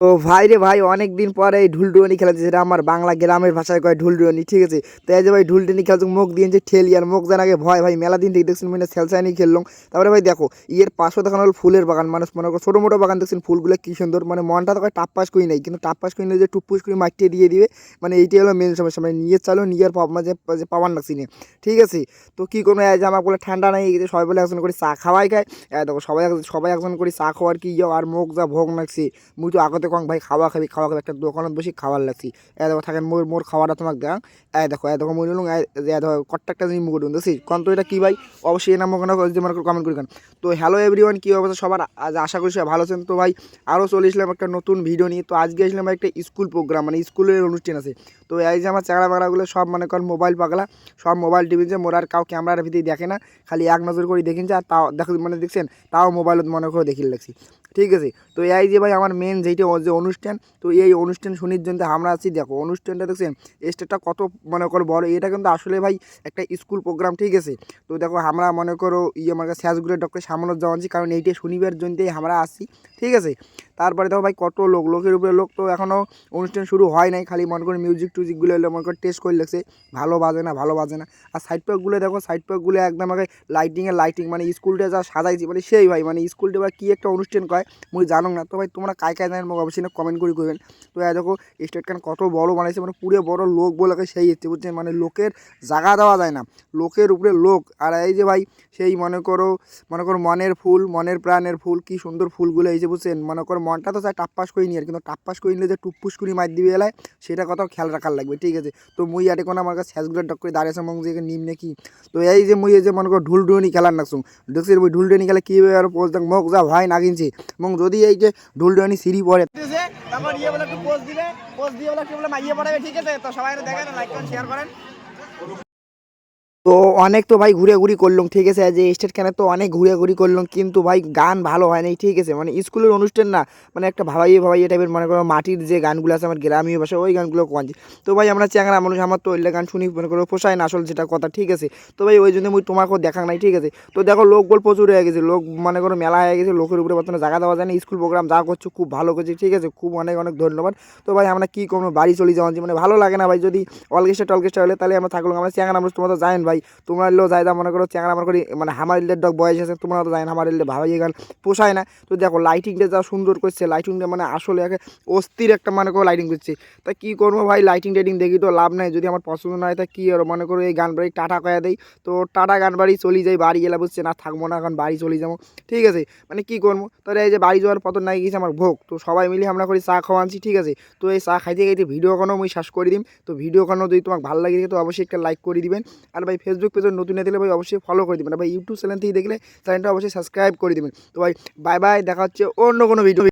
তো ভাই রে ভাই অনেক দিন পরে এই ঢুলডুয়ানি খেলা যেটা আমার বাংলা গ্রামের ভাষায় কয় ঢুলডুয়ানি ঠিক আছে? তো এই যে ভাই ঢুলডুয়ানি খেলছে, মুখ দিয়ে যে ঠেলি আর মুখ জানাকে ভয়, ভাই মেলা দিন থেকে দেখছেন মানে সেলসাইনি খেললাম। তারপরে ভাই দেখো, ইয়ের পাশে দেখানো হলো ফুলের বাগান, মানুষ মনে করো ছোটো মোটো বাগান দেখছেন, ফুলগুলো কি সুন্দর মানে মনটা তো টাপ পাস করি নাই, কিন্তু টাপ পাস করি যে টুপ্পুস করে মাটিয়ে দিয়ে দিবে মানে এইটাই হলো মেন সমস্যা মানে নিয়ে চালো, নিয়ে মাঝে পাওয়ার লাগছি নিয়ে ঠিক আছে? তো কী করব, এই যে আমার বলে ঠান্ডা নাই যে সবাই বলে একজন করে চা খাওয়াই খায় দেখো সবাই সবাই একজন করে চা খাওয়ার কি ইয়ে আর মুখ যা ভোগ লাগছে মুই তো কম ভাই, খাওয়া খাবি খাওয়া খাবি, একটা দোকানত বসে খাওয়ার লাগছি। এ দেখো থাকেন, মোর মোর খাওয়াটা তোমাকে দেখ এ দেখো এ দেখো মই নিলাম, এ দেখো জিনিস মুখ দেখছিস কোন তো এটা কী ভাই? অবশ্যই এ এনার মুখ যে মনে কমেন্ট করি কেন তো হ্যালো এভরিওয়ান কী অবস্থা সবার? আজ আশা করি ভালো আছেন। তো ভাই আরও চলে এসলাম একটা নতুন ভিডিও নিয়ে। তো আজকে এসলাম একটা স্কুল প্রোগ্রাম মানে স্কুলের অনুষ্ঠান আছে। তো এই যে আমার চাকরা বাগড়াগুলো সব মনে করেন মোবাইল পাগলা, সব মোবাইল টিভি যে মোর আর কাউ ক্যামেরার ভিতরে দেখে না, খালি এক নজর করে দেখেন যে, আর তাও দেখ মানে দেখছেন, তাও মোবাইলত মনে করে দেখিয়ে লাগছি ঠিক আছে? তো এই যে ভাই, আমার মেন যেইটা যে অনুষ্ঠান, তো এই অনুষ্ঠান শুনির জন্য আমরা আছি। দেখো, অনুষ্ঠানটা দেখছেন, স্টেজটা কত মনে করো বড়, এটা কিন্তু আসলে ভাই একটা স্কুল প্রোগ্রাম ঠিক আছে? তো দেখো, আমরা মনে করো ইয়ে আমার কাছে স্যাজগুলো ডক্টর সামলার যাওয়া আছি কারণ এইটা শনিবার জন্যই আমরা আসছি ঠিক আছে? তারপরে দেখো ভাই, কত লোক, লোকের উপরে লোক তো এখনও অনুষ্ঠান শুরু হয় নাই, খালি মনে করো মিউজিক টুজিকগুলো এলো, মনে করো টেস্ট করে লাগছে। ভালো বাজে না, ভালো বাজে না। আর সাইড প্যাকগুলো দেখো সাইড প্যাকগুলো একদম আগে লাইটিংয়ে লাইটিং মানে স্কুলটা যা সাজাইছি মানে সেই ভাই মানে স্কুলটা বা কী একটা অনুষ্ঠান কয়, মুই জানো না। তো ভাই, তোমরা কায় কায় জানেন মোক না কমেন্ট করে করবেন। তো এই দেখো স্টেট কান কত বড় বানাইছে মানে পুরো বড় লোক বলাকে সেই হচ্ছে বুঝছেন? মানে লোকের জায়গা দেওয়া যায় না। লোকের উপরে লোক। আর এই যে ভাই, সেই মনে করো মনে করো মনের ফুল, মনের প্রাণের ফুল, কি সুন্দর ফুলগুলো এই যে, বুঝছেন? মনে করো মনটা তো চাই টাপ্পাস করে নিয়ে আর কিন্তু টাপ্পাস করে নিলে যে টুপ্পুস করে মার দিবে এলায়, সেটা কথাও খেয়াল রাখার লাগবে, ঠিক আছে? তো মুই আটে কোনো আমার কাছে স্যাসগুলো ডক করে দাঁড়িয়েছে মং যে নিম নাকি? তো এই যে মুই এই যে মনে করো ঢুলডুনি খেলার নাকছুম দেখছি মুই ঢুলডুনি খেলা কীভাবে আর পোজ দেখ মগ যা ভাই না কিনছি এবং যদি এই যে ঢুলডুনি সিঁড়ি পড়ে তারপর ইয়ে বলে একটু পোস্ট দিবে পোস্ট দিয়ে বলে একটু বলে মাইয়ে পড়াবে, ঠিক আছে? তো সবাই দেখেন লাইক করেন শেয়ার করেন। তো অনেক তো ভাই ঘুরে ঘুরি করলাম, ঠিক আছে? যে স্টেট ক্যানে তো অনেক ঘুরে ঘুরি করলাম, কিন্তু ভাই গান ভালো হয় নাই, ঠিক আছে? মানে স্কুলের অনুষ্ঠান না মানে একটা ভাবাইয়ে ভাবাইয়ে টাইপের মনে করো মাটির যে গানগুলো আছে, আমার গ্রামীয় ভাষা ওই গানগুলো কমাচ্ছি তো ভাই আমরা চ্যাংরা মানুষ, আমার তো ওইগুলো গান শুনি মনে করো পোষায় না আসল যেটা কথা, ঠিক আছে? তো ভাই ওই জন্য মুই তোমাকেও দেখা নাই, ঠিক আছে? তো দেখো লোক বল প্রচুর হয়ে গেছে, লোক মনে করো মেলা হয়ে গেছে, লোকের উপরে বর্তমানে জায়গা দেওয়া যায় না স্কুল প্রোগ্রাম যা করছ খুব ভালো করছে, ঠিক আছে? খুব অনেক অনেক ধন্যবাদ। তো ভাই আমরা কী করব, বাড়ি চলে যাওয়া মানে ভালো লাগে না ভাই, যদি অলগেস্টা টলগেস্টা হলে তাহলে আমরা থাকলাম, আমরা চ্যাংরা মানুষ, তোমরা তো জানেন ভাই, তোমরা এলেও যাই মনে করো, চ্যাংরা মনে করি মানে হামার ইল্লের ডগ বয়স আছে, তোমরা তো জানেন হামার ইল্লে ভাবাই গান পোষায় না। তো দেখো লাইটিংটা যা সুন্দর করছে লাইটিংটা মানে আসলে একে অস্থির একটা মনে করো লাইটিং করছে তা কী করব ভাই লাইটিং টাইটিং দেখি তো লাভ নাই, যদি আমার পছন্দ না হয়, তা কী আর মনে করো, এই গান বাড়ি টাটা কয়া দেয় তো টাটা গান বাড়ি চলে যাই, বাড়ি গেলে বুঝছে না, থাকব না, এখন বাড়ি চলে যাব। ঠিক আছে মানে কী করব? তাহলে এই যে বাড়ি যাওয়ার পতন নাই, গেছে আমার ভোগ। তো সবাই মিলে আমরা করি চা খাওয়া আনছি, ঠিক আছে? তো এই চা খাইতে খাইতে ভিডিও কোনো আমি শ্বাস করে দিম। তো ভিডিও কোনো যদি তোমাকে ভালো লাগে তো অবশ্যই একটা লাইক করে দিবেন। আর ভাই ফেসবুক পেজে নতুন দেখলে ভাই অবশ্যই ফলো করে দেবেন। ভাই ইউটিউব চ্যানেল থেকে দেখলে চ্যানেলটা অবশ্যই সাবস্ক্রাইব করে দেবেন। তো ভাই বাই বাই দেখা হচ্ছে অন্য কোনো ভিডিও